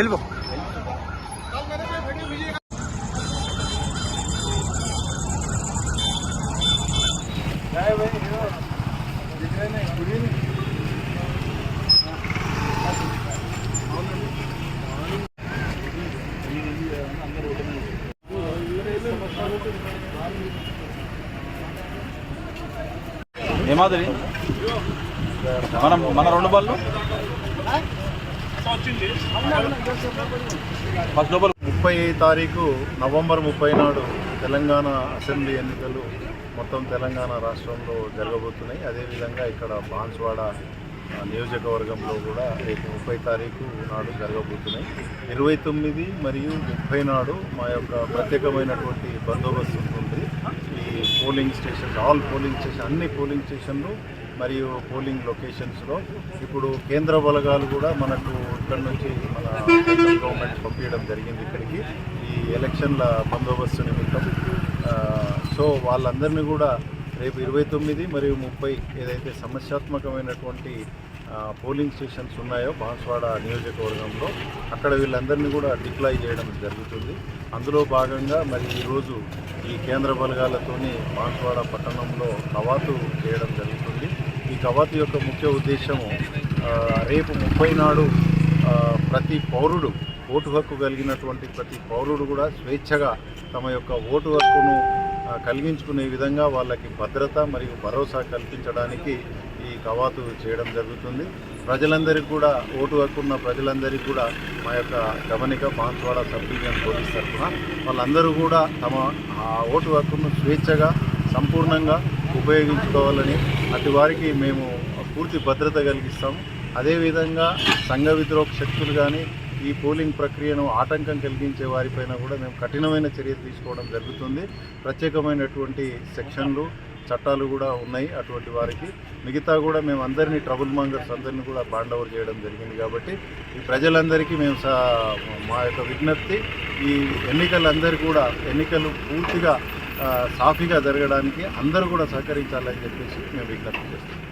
పిలుపు ఏమాదిరి మనం మన రెండు బాళ్ళు ముప్పై తారీఖు నవంబర్ ముప్పై నాడు తెలంగాణ అసెంబ్లీ ఎన్నికలు మొత్తం తెలంగాణ రాష్ట్రంలో జరగబోతున్నాయి. అదేవిధంగా ఇక్కడ బాన్స్వాడ నియోజకవర్గంలో కూడా రేపు ముప్పై తారీఖు నాడు జరగబోతున్నాయి. ఇరవై తొమ్మిది మరియు ముప్పై నాడు మా యొక్క ప్రత్యేకమైనటువంటి బందోబస్తు ఉంటుంది ఈ polling station all polling station అన్ని పోలింగ్ స్టేషన్లు మరియు పోలింగ్ లొకేషన్స్లో ఇప్పుడు కేంద్ర బలగాలు కూడా మనకు ఇక్కడ నుంచి మన గవర్నమెంట్ పంపించడం జరిగింది ఇక్కడికి. ఈ ఎలక్షన్ల బందోబస్తు నిమిత్తం. సో వాళ్ళందరినీ కూడా రేపు ఇరవై తొమ్మిది మరియు ముప్పై ఏదైతే సమస్యాత్మకమైనటువంటి పోలింగ్ స్టేషన్స్ ఉన్నాయో బాన్స్వాడ నియోజకవర్గంలో అక్కడ వీళ్ళందరినీ కూడా డిప్లాయ్ చేయడం జరుగుతుంది. అందులో భాగంగా మరి ఈరోజు ఈ కేంద్ర బలగాలతోని బాన్స్వాడ పట్టణంలో కవాతు చేయడం జరుగుతుంది. ఈ కవాతు యొక్క ముఖ్య ఉద్దేశము రేపు ముప్పై నాడు ప్రతి పౌరుడు ఓటు హక్కు కలిగినటువంటి ప్రతి పౌరుడు కూడా స్వేచ్ఛగా తమ యొక్క ఓటు హక్కును కలిగించుకునే విధంగా వాళ్ళకి భద్రత మరియు భరోసా కల్పించడానికి ఈ కవాతు చేయడం జరుగుతుంది. ప్రజలందరికీ కూడా ఓటు హక్కున్న ప్రజలందరికీ కూడా మా యొక్క గమనిక బాన్స్వాడ సబ్ డివిజన్ పోలీస్ తరఫున. వాళ్ళందరూ కూడా తమ ఆ ఓటు హక్కును స్వేచ్ఛగా సంపూర్ణంగా ఉపయోగించుకోవాలని అటు వారికి మేము పూర్తి భద్రత కలిగిస్తాము అదేవిధంగా సంఘ విద్రోహ శక్తులు కానీ ఈ పోలింగ్ ప్రక్రియను ఆటంకం కలిగించే వారిపైన కూడా మేము కఠినమైన చర్యలు తీసుకోవడం జరుగుతుంది. ప్రత్యేకమైనటువంటి సెక్షన్లు చట్టాలు కూడా ఉన్నాయి అటువంటి వారికి. మిగతా కూడా మేము అందరినీ ట్రబుల్ మాంగర్స్ అందరినీ కూడా బాండ్ ఓవర్ చేయడం జరిగింది కాబట్టి ఈ ప్రజలందరికీ మేము సా మా యొక్క విజ్ఞప్తి ఈ ఎన్నికలందరూ కూడా ఎన్నికలు పూర్తిగా సాఫీగా జరగడానికి అందరూ కూడా సహకరించాలని చెప్పేసి మేము విజ్ఞప్తి చేస్తున్నాం.